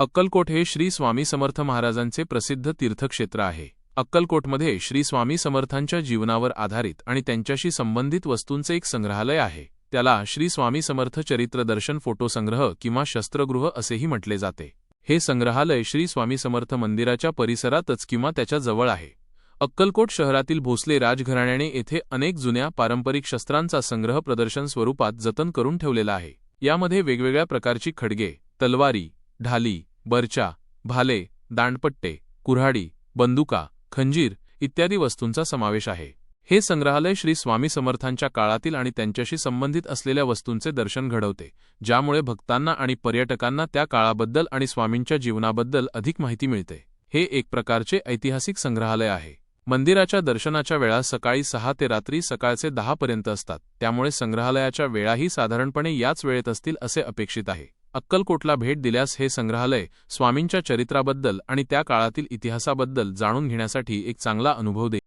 अक्कलकोट हे श्री स्वामी समर्थ महाराजांचे प्रसिद्ध तीर्थक्षेत्र आहे. अक्कलकोटमध्ये श्री स्वामी समर्थांच्या जीवनावर आधारित आणि त्यांच्याशी संबंधित वस्तूंचे एक संग्रहालय आहे. त्याला श्री स्वामी समर्थ चरित्र दर्शन फोटो संग्रह किंवा शस्त्रगृह असेही म्हटले जाते. हे संग्रहालय श्री स्वामी समर्थ मंदिराच्या परिसरातच किंवा त्याच्याजवळ आहे. अक्कलकोट शहरातील भोसले राजघराण्याने येथे अनेक जुन्या पारंपरिक शस्त्रांचा संग्रह प्रदर्शन स्वरूपात जतन करून ठेवलेला आहे. यामध्ये वेगवेगळ्या प्रकारची खडगे तलवारी ढाली बर्चा भाले दांडपट्टे कुऱ्हाडी बंदुका खंजीर इत्यादी वस्तूंचा समावेश आहे. हे संग्रहालय श्री स्वामी समर्थांच्या काळातील आणि त्यांच्याशी संबंधित असलेल्या वस्तूंचे दर्शन घडवते ज्यामुळे भक्तांना आणि पर्यटकांना त्या काळाबद्दल आणि स्वामींच्या जीवनाबद्दल अधिक माहिती मिळते. हे एक प्रकारचे ऐतिहासिक संग्रहालय आहे. मंदिराच्या दर्शनाच्या वेळा सकाळी सहा ते रात्री सकाळचे दहा पर्यंत असतात त्यामुळे संग्रहालयाच्या वेळाही साधारणपणे याच वेळेत असतील असे अपेक्षित आहे. अक्कलकोटला भेट दिल्यास हे संग्रहालय स्वामींच्या चरित्राबद्दल आणि त्या काळातील इतिहासाबद्दल जाणून घेण्यासाठी एक चांगला अनुभव दे